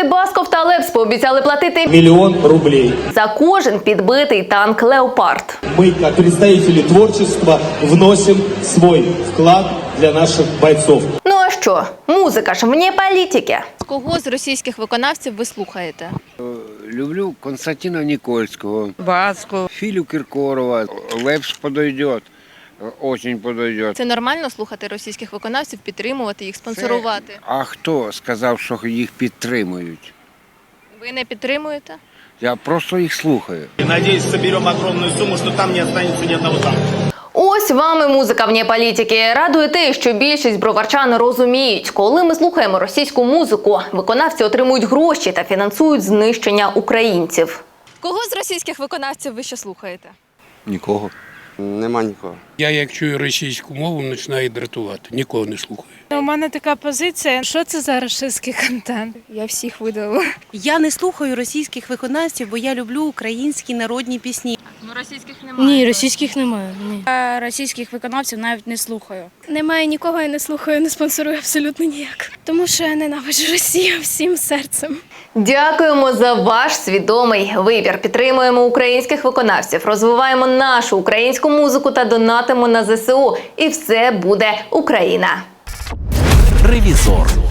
Артисти Басков та Лепс пообіцяли платити миллион рублей. за кожен підбитий танк Леопард. Мы, как представители творчества, вносим свой вклад для наших бойцов. Ну а що? Музика ж вне політики. Кого з російських виконавців ви слухаєте? Люблю Константина Никольского, Баску. Филю Киркорова. Лепс подойдет, очень подойдет. Це нормально слухати російських виконавців, підтримувати їх, спонсорувати? А хто сказав, що їх підтримують? Ви не підтримуєте? Я просто їх слухаю. И надеюсь, соберем огромную сумму, что там не останется ни одного танка. Ось вам і музика вне політики. Радує те, що більшість броварчан розуміють, коли ми слухаємо російську музику, виконавці отримують гроші та фінансують знищення українців. Кого з російських виконавців ви ще слухаєте? Нікого. Нема нікого. Я як чую російську мову, починаю дратувати. Нікого не слухаю. У мене така позиція. Що це за російський контент? Я всіх видала. Я не слухаю російських виконавців, бо я люблю українські народні пісні. Ну російських немає. Ні, російських немає. Ні. Я російських виконавців навіть не слухаю. Немає нікого, я не слухаю, не спонсорую абсолютно ніяк. Тому що я ненавиджу Росію всім серцем. Дякуємо за ваш свідомий вибір. Підтримуємо українських виконавців, розвиваємо нашу українську музику та донатимо на ЗСУ. І все буде Україна. Ревізор.